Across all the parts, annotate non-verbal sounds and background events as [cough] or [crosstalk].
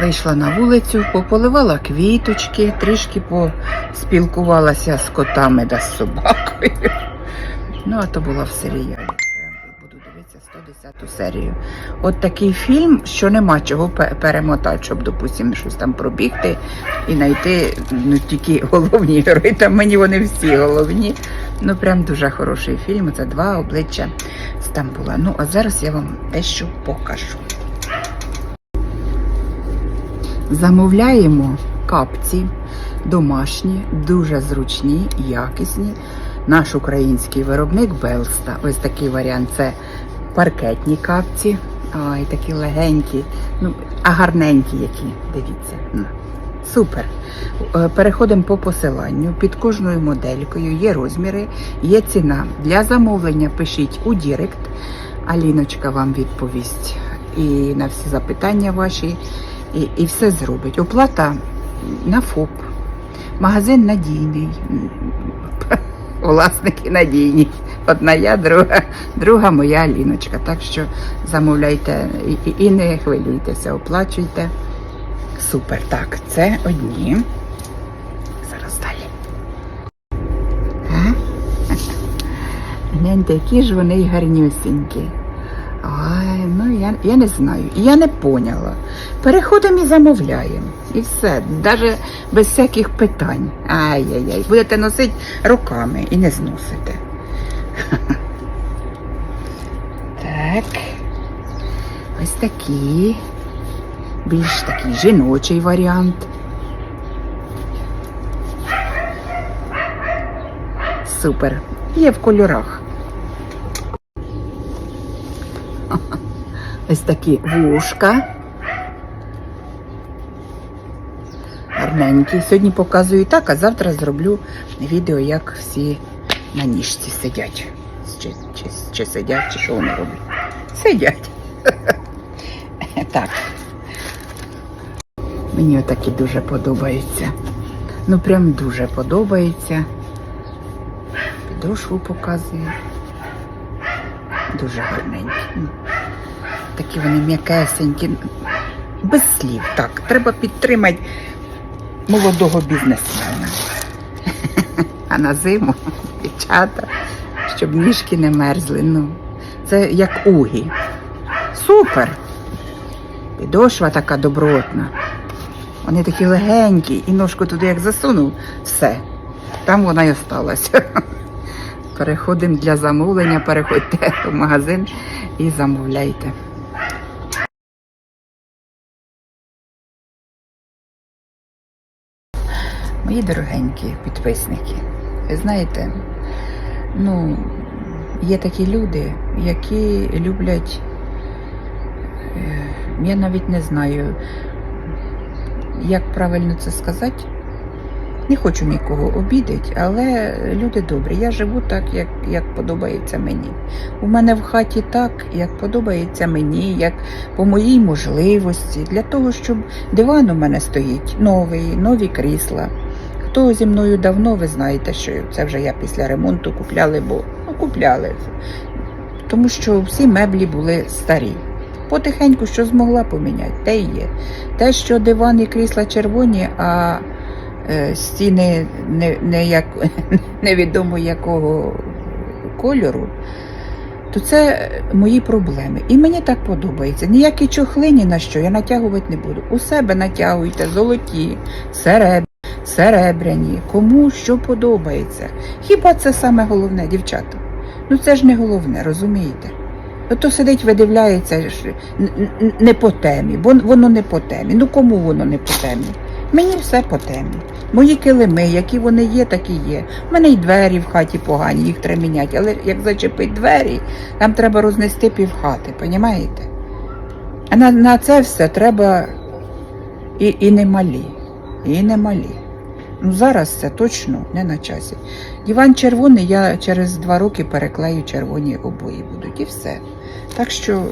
Вийшла на вулицю, пополивала квіточки, трішки поспілкувалася з котами та з собакою. Ну, а то була в серіалі. Буду дивитися 110 серію. От такий фільм, що нема чого перемотати, щоб, допустимо, щось там пробігти і знайти ну, тільки головні герої. Там мені вони всі головні. Ну, прям дуже хороший фільм. Це два обличчя Стамбула. Ну, а зараз я вам дещо покажу. Замовляємо капці домашні, дуже зручні, якісні. Наш український виробник Белста. Ось такий варіант. Це паркетні капці. Ай, такі легенькі, ну, а гарненькі які. Дивіться. Супер. Е, Переходимо по посиланню. Під кожною моделькою є розміри, є ціна. Для замовлення пишіть у Дірект. Аліночка вам відповість і на всі запитання ваші, і, і все зробить. Оплата на ФОП. Магазин надійний. [laughs] Власники надійні. Одна я, друга, друга моя Аліночка. Так що замовляйте і, і, не хвилюйтеся, оплачуйте. Супер. Так, це одні. Зараз далі. А? [laughs] Гляньте, які ж вони гарнюсінькі. Ай, ну я, я не знаю. Я не поняла. Переходимо і замовляємо. І все, навіть без всяких питань. Ай-яй-яй. Будете носити руками і не зносите. [laughs] Так. Ось такі. Більш такий жіночий варіант. Супер. Є в кольорах. Ось такі вушка. Гарненькі. Сьогодні показую так, а завтра зроблю відео, як всі на ніжці сидять. Чи, чи, чи сидять, чи що вони роблять. Сидять. [laughs] Так. Мені отакі дуже подобаються. Ну прям дуже подобається. Підошву показую. Дуже гарненькі. Такі вони м'якесенькі. Без слів. Так, треба підтримати молодого бізнесмена. А на зиму, дівчата, щоб ніжки не мерзли. Ну, це як угі. Супер! Підошва така добротна. Вони такі легенькі, і ножку туди як засунув, все. Там вона й осталася. Переходимо для замовлення, переходьте в магазин і замовляйте. Мої дорогенькі підписники, ви знаєте, ну, є такі люди, які люблять, е, я навіть не знаю, як правильно це сказати. Не хочу нікого обідати, але люди добрі. Я живу так, як, як подобається мені. У мене в хаті так, як подобається мені, як по моїй можливості, для того, щоб диван у мене стоїть новий, нові крісла. Хто зі мною давно, ви знаєте, що це вже я після ремонту купляли, бо ну, купляли. Тому що всі меблі були старі. Потихеньку, що змогла поміняти, те і є. Те, що диван і крісла червоні, а е, стіни не, не як, [laughs] невідомо якого кольору, то це мої проблеми. І мені так подобається. Ніякі чохли ні на що я натягувати не буду. У себе натягуйте золоті, серебряні, серебряні, кому що подобається. Хіба це саме головне, дівчата? Ну це ж не головне, розумієте? Ото сидить, видивляється не по темі, бо воно не по темі. Ну кому воно не по темі? Мені все по темі. Мої килими, які вони є, так і є. У мене й двері в хаті погані, їх треба міняти. Але як зачепить двері, там треба рознести півхати, понімаєте? А на, на це все треба і, і не малі, і не малі. Ну зараз це точно не на часі. Диван червоний, я через два роки переклею червоні обої будуть і все. Так що,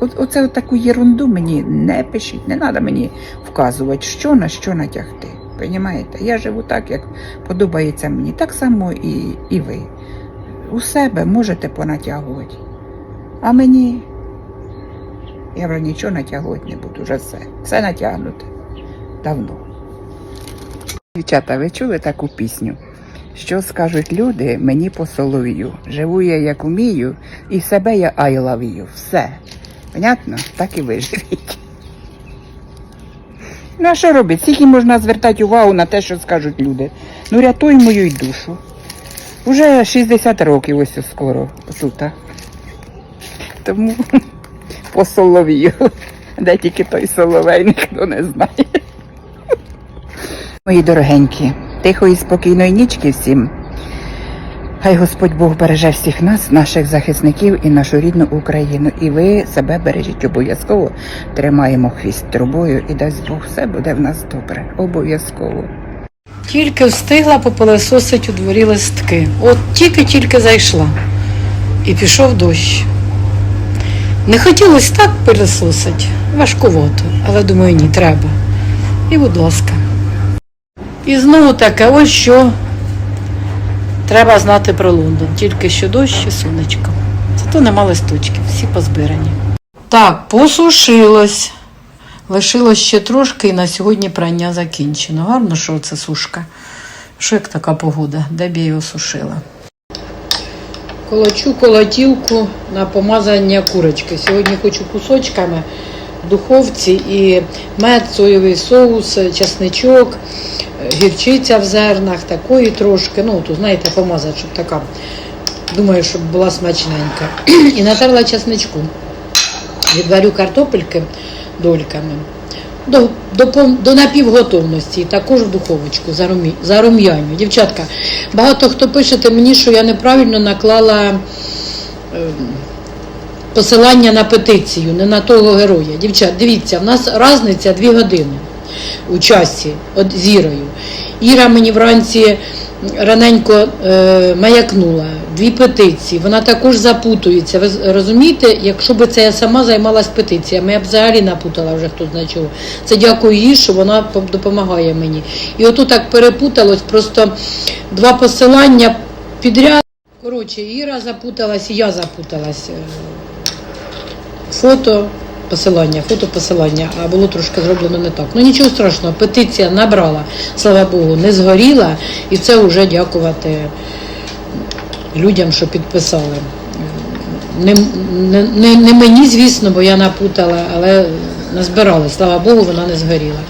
оце таку єрунду мені не пишіть, не треба мені вказувати, що на що натягти. Понімаєте? Я живу так, як подобається мені. Так само і, і ви. У себе можете понатягувати. А мені Я вже нічого натягувати не буду, вже все. Все натягнуте. Давно. Дівчата, ви чули таку пісню? Що скажуть люди мені по солов'ю? Живу я як умію, і себе я you. Все. Понятно? Так і ви живіть. Ну а що робити? Скільки можна звертати увагу на те, що скажуть люди? Ну рятуй мою й душу. Уже 60 років ось скоро тут. Тому [laughs] по солов'ю. Де тільки той соловей, ніхто не знає. Мої дорогенькі, тихої спокійної нічки всім. Хай Господь Бог береже всіх нас, наших захисників і нашу рідну Україну. І ви себе бережіть обов'язково. Тримаємо хвіст трубою і дасть Бог все буде в нас добре. Обов'язково. Тільки встигла попилисосить у дворі листки. От тільки-тільки зайшла. І пішов дощ. Не хотілося так пилисосить, важкувато, але думаю, ні, треба. І, будь ласка. І знову таке, ось що треба знати про Лондон. Тільки що дощ і сонечко. Зато нема листочків, всі позбирані. Так, посушилось. Лишилось ще трошки і на сьогодні прання закінчено. Гарно, що це сушка. Що як така погода? Де б я його сушила? Колочу колотілку на помазання курочки. Сьогодні хочу кусочками духовці і мед, соєвий соус, чесничок, е, гірчиця в зернах, такої трошки. Ну, то знаєте, помазати, щоб така. Думаю, щоб була смачненька. [clears throat] І натерла чесничку. Відварю картопельки дольками до, до, до напівготовності, і також в духовочку зарумі- зарум'яню. Дівчатка, багато хто пишете мені, що я неправильно наклала ем, посилання на петицію, не на того героя. Дівчат, дивіться, в нас різниця дві години у часі от з Ірою. Іра мені вранці раненько е, маякнула, дві петиції. Вона також запутується. Ви розумієте, якщо б це я сама займалась петиціями, я б взагалі напутала вже хто знає. Це дякую їй, що вона допомагає мені. І отут так перепуталось, просто два посилання підряд. Коротше, Іра запуталась, і я запуталась. Фото. Посилання, фото посилання, а було трошки зроблено не так. Ну нічого страшного, петиція набрала, слава Богу, не згоріла, і це вже дякувати людям, що підписали. Не, не, не мені, звісно, бо я напутала, але назбирали, слава Богу, вона не згоріла.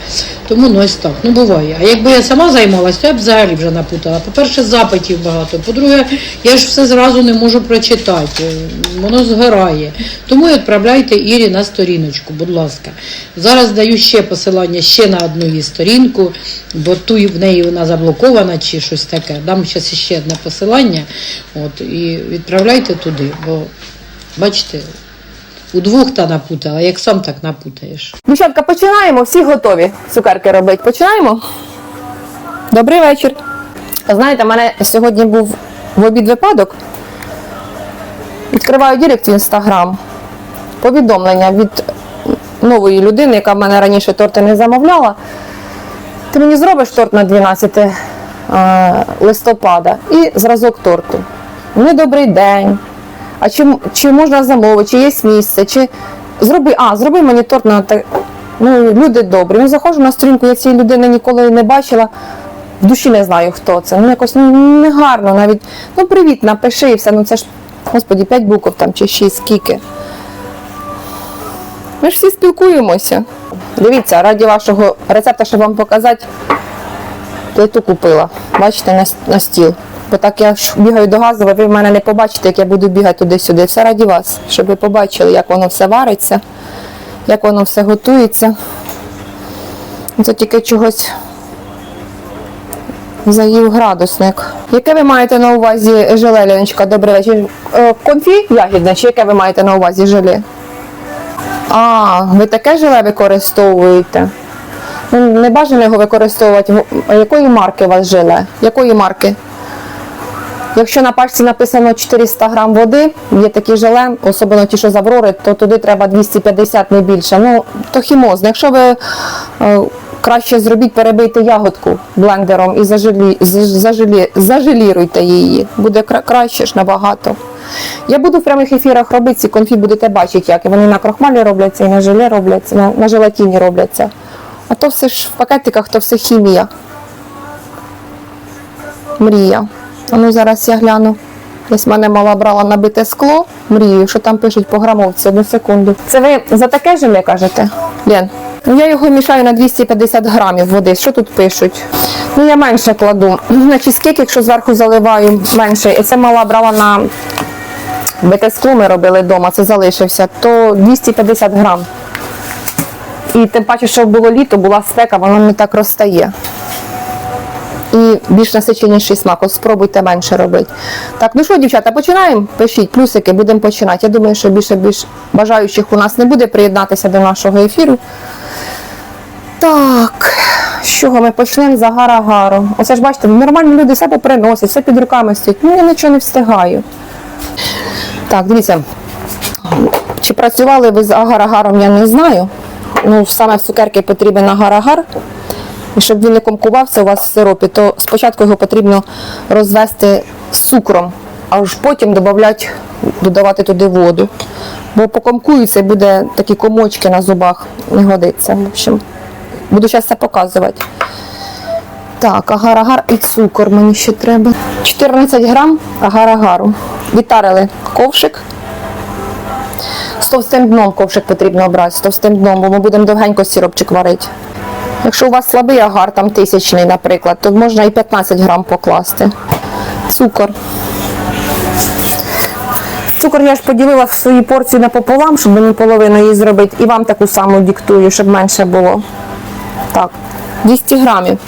Тому ну ось так, ну буває. А якби я сама займалася, то я б взагалі вже напутала. По-перше, запитів багато. По-друге, я ж все зразу не можу прочитати. Воно згорає. Тому і відправляйте Ірі на сторіночку, будь ласка. Зараз даю ще посилання ще на одну її сторінку, бо ту в неї вона заблокована чи щось таке. Дам зараз ще одне посилання. От, і відправляйте туди, бо бачите, удвох та напутала, як сам так напутаєш. Дівчатка, починаємо, всі готові цукерки робити. Починаємо? Добрий вечір. Знаєте, в мене сьогодні був в обід випадок. Відкриваю директ в інстаграм. Повідомлення від нової людини, яка в мене раніше торти не замовляла. Ти мені зробиш торт на 12 е, листопада і зразок торту. Ну, добрий день. А чи, чи можна замовити, чи є місце, чи зроби, а, зроби мені торт на. Ну, люди добрі. Ну, заходжу на сторінку, я цієї людини ніколи не бачила. В душі не знаю, хто це. Ну, якось ну, не гарно навіть. Ну, привіт, напиши і все. Ну це ж, господі, 5 букв там чи 6, скільки. Ми ж всі спілкуємося. Дивіться, раді вашого рецепта, щоб вам показати, плиту купила. Бачите, на стіл. Бо так я бігаю до газу, ви в мене не побачите, як я буду бігати туди-сюди. Все раді вас, щоб ви побачили, як воно все вариться, як воно все готується. Це тільки чогось заїв градусник. Яке ви маєте на увазі желе, Леночка? Добрий вечір. Е, Конфі ягідне, чи яке ви маєте на увазі желе? А, ви таке желе використовуєте? Ну, не бажано його використовувати. Якої марки у вас желе? Якої марки? Якщо на пачці написано 400 грам води, є такі желе, особливо ті, що з Аврори, то туди треба 250, не більше. Ну, то хімозне. Якщо ви е, краще зробіть, перебийте ягодку блендером і зажелі, зажелі, зажеліруйте її. Буде краще ж набагато. Я буду в прямих ефірах робити ці конфі, будете бачити, як вони на крохмалі робляться, і на желе робляться, на, на желатині робляться. А то все ж в пакетиках, то все хімія. Мрія. А ну зараз я гляну. Десь мене мала брала набите скло. Мрію, що там пишуть по грамовці, одну секунду. Це ви за таке желе кажете? Лен? Ну я його мішаю на 250 грамів води. Що тут пишуть? Ну я менше кладу. На чизкейк, якщо зверху заливаю менше, і це мала брала на бите скло ми робили вдома, це залишився, то 250 грам. І тим паче, що було літо, була спека, воно не так розтає і більш насиченіший смак. От спробуйте менше робити. Так, ну що, дівчата, починаємо? Пишіть плюсики, будемо починати. Я думаю, що більше більш бажаючих у нас не буде приєднатися до нашого ефіру. Так, з чого ми почнемо? За гара-гару. Оце ж бачите, нормальні люди все поприносять, все під руками стоїть. Ну, я нічого не встигаю. Так, дивіться. Чи працювали ви з агар-агаром, я не знаю. Ну, саме в цукерки потрібен агар-агар. І щоб він не комкувався у вас в сиропі, то спочатку його потрібно розвести з цукром, а ж потім додавати, туди воду. Бо покомкується і буде такі комочки на зубах, не годиться. В общем, буду зараз це показувати. Так, агар-агар і цукор мені ще треба. 14 грам агар-агару. Відтарили ковшик. З товстим дном ковшик потрібно обрати, з товстим дном, бо ми будемо довгенько сиропчик варити. Якщо у вас слабий агар, там тисячний, наприклад, то можна і 15 грам покласти. Цукор. Цукор я ж поділила в свої порції напополам, щоб мені половину її зробити. І вам таку саму диктую, щоб менше було. Так, 200 грамів.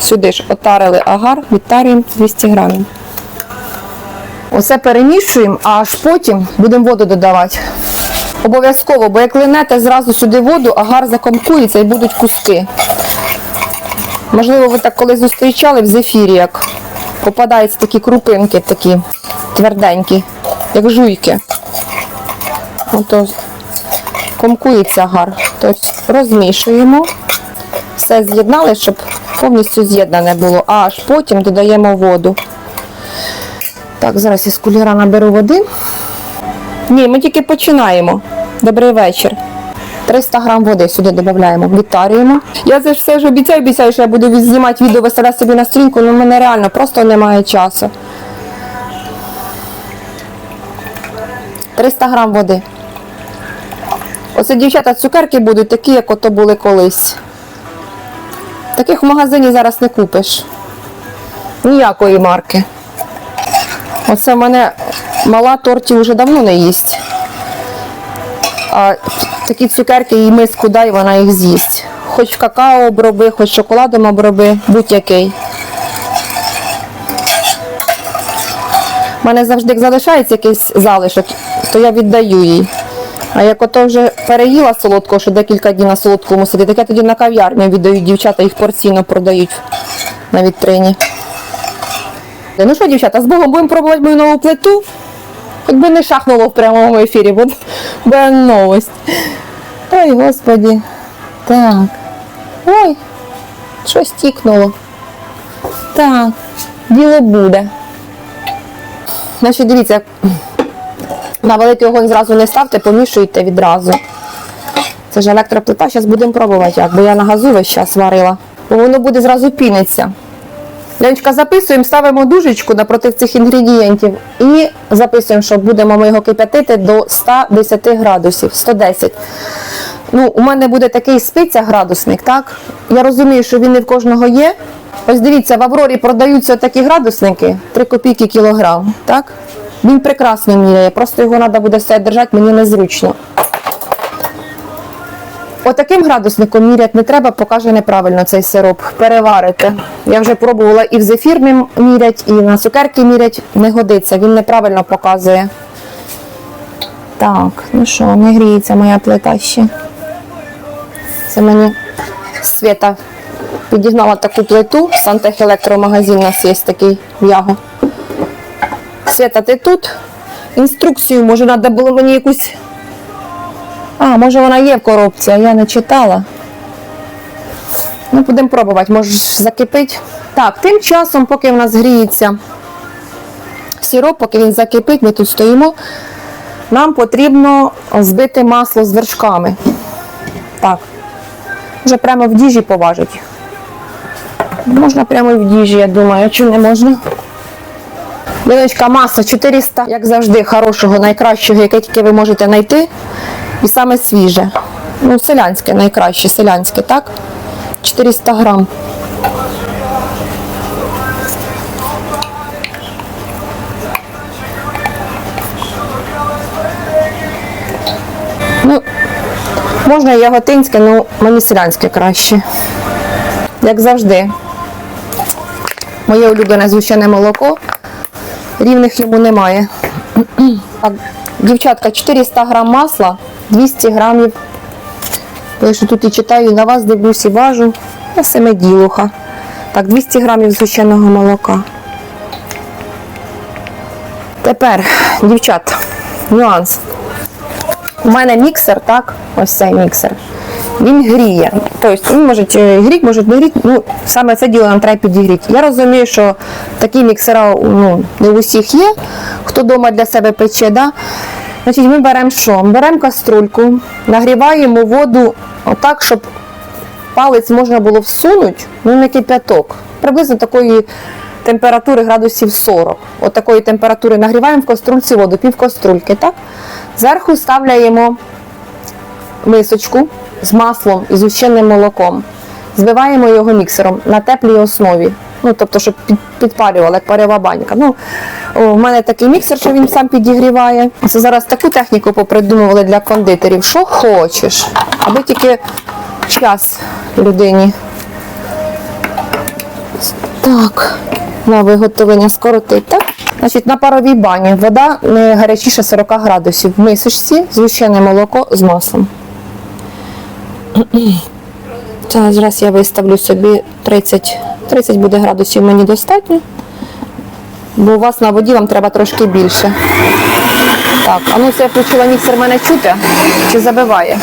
Сюди ж отарили агар, відтарюємо 200 грамів. Оце перемішуємо, а аж потім будемо воду додавати. Обов'язково, бо як линете зразу сюди воду, агар закомкується і будуть куски. Можливо, ви так колись зустрічали в зефірі, як попадаються такі крупинки, такі тверденькі, як жуйки. Ото комкується агар. Тобто розмішуємо. Все з'єднали, щоб повністю з'єднане було, а аж потім додаємо воду. Так, зараз із куліра наберу води. Ні, ми тільки починаємо. Добрий вечір. 300 грам води сюди додаємо, відтарюємо. Я це ж все ж обіцяю, обіцяю, що я буду знімати відео, виставляти собі на сторінку, але в мене реально просто немає часу. 300 грам води. Оце дівчата цукерки будуть такі, як ото були колись. Таких в магазині зараз не купиш. Ніякої марки. Оце в мене мала тортів вже давно не їсть. А такі цукерки їй миску дай, вона їх з'їсть. Хоч какао оброби, хоч шоколадом оброби, будь-який. У мене завжди як залишається якийсь залишок, то я віддаю їй. А як ото вже переїла солодкого, що декілька днів на солодкому сидить, так я тоді на кав'ярню віддаю дівчата, їх порційно продають на вітрині. Ну що, дівчата, з Богом будемо пробувати мою нову плиту. Хоч би не шахнуло в прямому ефірі, бо [laughs] буде новость. Ой, господі. Так. Ой, щось тікнуло. Так, діло буде. Значить, дивіться, на великий огонь зразу не ставте, помішуйте відразу. Це ж електроплита, зараз будемо пробувати як, бо я на газу весь час варила. Бо воно буде зразу піниться. Леночка, записуємо, ставимо дужечку напроти цих інгредієнтів і записуємо, що будемо ми його кип'ятити до 110 градусів, 110. Ну, у мене буде такий спиця градусник, так? Я розумію, що він не в кожного є. Ось дивіться, в Аврорі продаються такі градусники, 3 копійки кілограм, так? Він прекрасно міряє, просто його треба буде все держати, мені незручно. Отаким градусником міряти не треба, покаже неправильно цей сироп. Переварите. Я вже пробувала і в зефірним мірять, і на цукерки мірять. Не годиться, він неправильно показує. Так, ну що, не гріється моя плита ще. Це мені Свята підігнала таку плиту. Сантех електромагазин у нас є такий в Яго. Свята, ти тут? Інструкцію, може, треба було мені якусь а, може вона є в коробці, а я не читала. Ну, будемо пробувати, може закипить. Так, тим часом, поки в нас гріється сироп, поки він закипить, ми тут стоїмо. Нам потрібно збити масло з вершками. Так. Вже прямо в діжі поважить. Можна прямо в діжі, я думаю, чи не можна. Ліночка, масло 400, як завжди, хорошого, найкращого, яке тільки ви можете знайти. І саме свіже. Ну, селянське, найкраще, селянське, так? 400 грам. Ну, можна яготинське, ну мені селянське краще. Як завжди. Моє улюблене згущене молоко. Рівних йому немає. Так, дівчатка, 400 грам масла, 200 грамів. Я що тут і читаю, на вас дивлюсь і важу. Я саме ділуха. Так, 200 грамів згущеного молока. Тепер, дівчат, нюанс. У мене міксер, так, ось цей міксер. Він гріє. Тобто він може е, гріти, може не гріти. Ну, саме це діло нам треба підігріти. Я розумію, що такі міксера ну, не у всіх є, хто вдома для себе пече. Да? Значить, ми беремо що? Беремо каструльку, нагріваємо воду отак, щоб палець можна було всунути, ну не кипяток. Приблизно такої температури градусів 40. От такої температури нагріваємо в каструльці воду, пів каструльки, так? Зверху ставляємо мисочку з маслом і зущеним молоком. Збиваємо його міксером на теплій основі. Ну, тобто, щоб під, підпалювала, як парова банька. Ну, в мене такий міксер, що він сам підігріває. Це зараз таку техніку попридумували для кондитерів. Що хочеш, аби тільки час людині. Так, на виготовлення скоротить. Значить, на паровій бані вода не гарячіше 40 градусів. В мисочці згущене молоко з маслом. Зараз я виставлю собі 30, 30 буде градусів мені достатньо. Бо у вас на воді вам треба трошки більше. Так, а ну це я включила міксер мене чути чи забиває?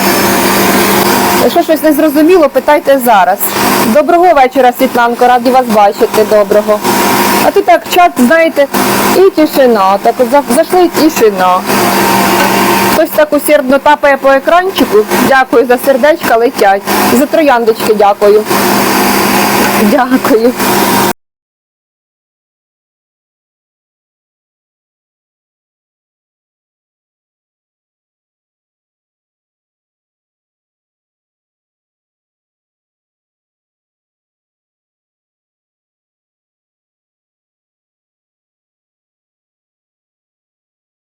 Якщо щось не зрозуміло, питайте зараз. Доброго вечора, Світланко, раді вас бачити, доброго. А тут так чат, знаєте, і тишина. Так от зайшли і тишина. Хтось так усердно тапає по екранчику. Дякую за сердечка летять. І за трояндочки дякую. Дякую.